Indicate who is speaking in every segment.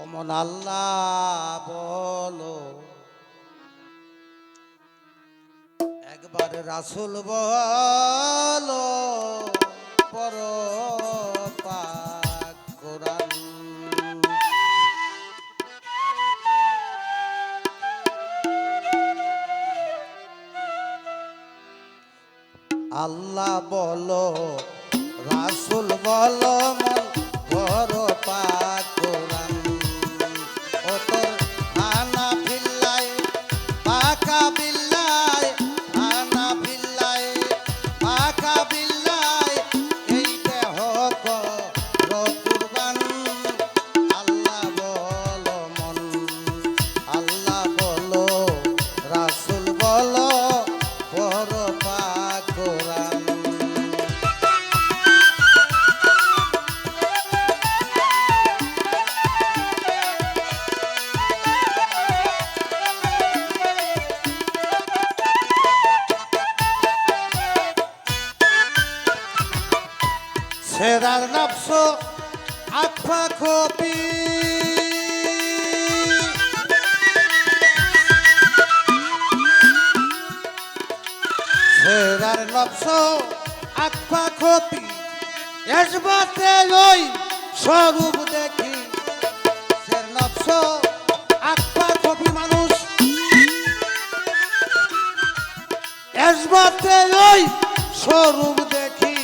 Speaker 1: অমন আল্লাহ বলো। একবার রাসুল বলো পর আল্লাহ বলো রাসুল বলো সেরার নফস আফা কপি। সেরার নফস আফা কপি। এসবাতে ওই স্বরূপ দেখি। সের নফস আফা কপি মানুষ। এসবাতে ওই স্বরূপ দেখি।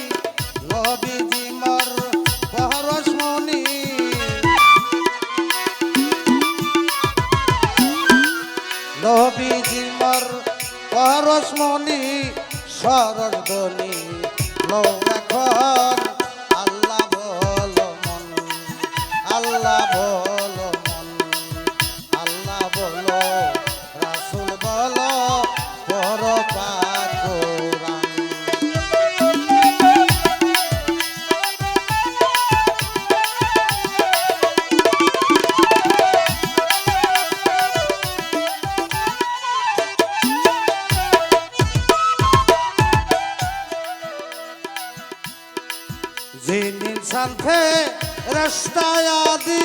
Speaker 1: নবীজি মর পরশমণি সরদনি লো এখন زين انسان في رشتا يا دي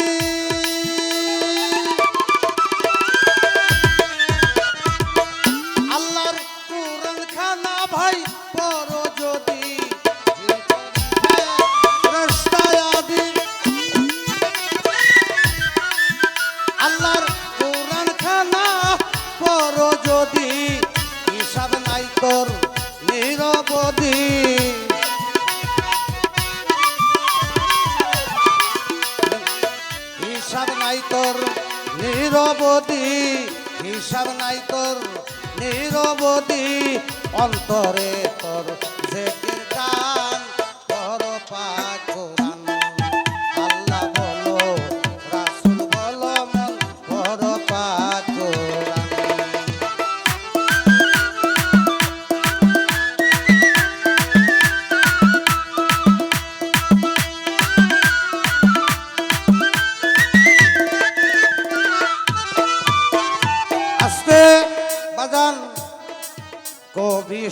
Speaker 1: আল্লাহর কোরআন খানা ভাই, পড়ো যদি রাস্তায় আদি। আল্লাহর কোরআন খানা পড়ো যদি, হিসাব নাই তোর হিসাব নাই তোর নিরবধি অন্তরে তোর। জেকের গান তোর পাক কোরআন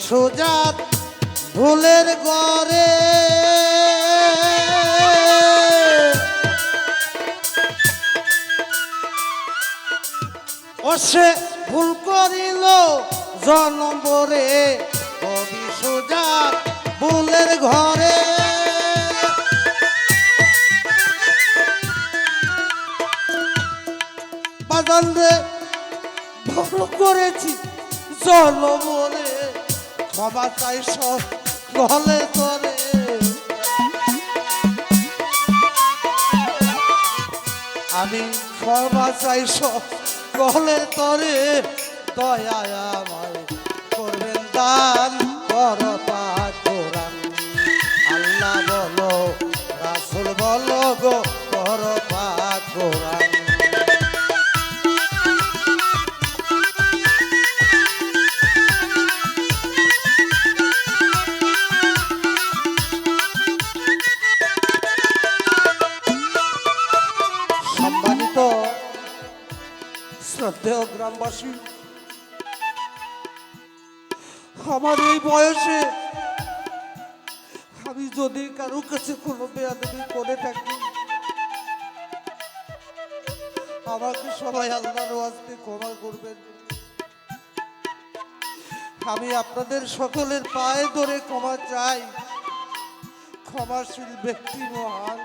Speaker 1: সুজাত ভুলের গড়ে। সে ভুল করিল জনম্বরে কবি সুজাত ভুলের ঘরে। বাজান ভালো করেছি চলো মরে ক্ষমা চাই সব গলে তরে। আমি ক্ষমা চাই সব গলে তরে। দয়া আমায় করবেন দান কর পাক কোরআন। আল্লাহ বলো, রাসুল বলো গো শ্রদ্ধেয় গ্রামবাসী। আমার এই বয়সে আমি যদি কারও কাছে কোনো বেয়াদবি করে থাকি, আমাকে সবাই আল্লাহর ওয়াস্তে ক্ষমা করবেন। আমি আপনাদের সকলের পায়ে ধরে ক্ষমা চাই। ক্ষমাশীল ব্যক্তি মহান।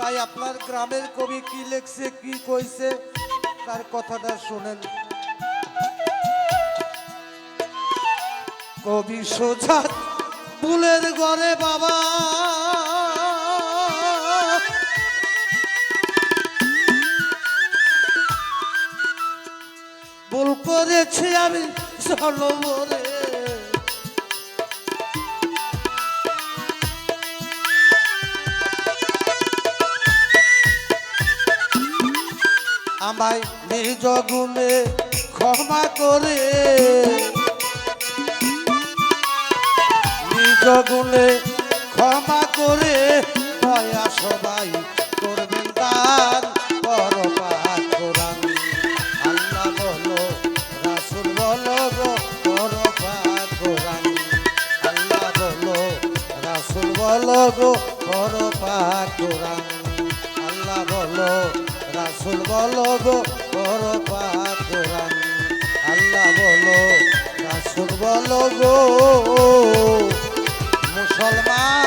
Speaker 1: তাই আপনার গ্রামের কবি কি লেখছে, কি কইছে, তার কথাটা শোনেন। কবি সোজাত ফুলের ঘরে বাবা। ভুল করেছি আমি সলবরে আমায় নিজ গুণে ক্ষমা করে। নিজ গুণে ক্ষমা করে দয়া সবাই করবেন দান পরপাত কোরআন। আল্লাহ বলো, রাসুল বলো গো পরপাত কোরআন। আল্লাহ বলো, রাসুল বলো গো পরপাত কোরআন। আল্লাহ বলো রাসুল বলো গো বর পাকুরান আল্লাহ বলো রাসুল বলো গো মুসলমান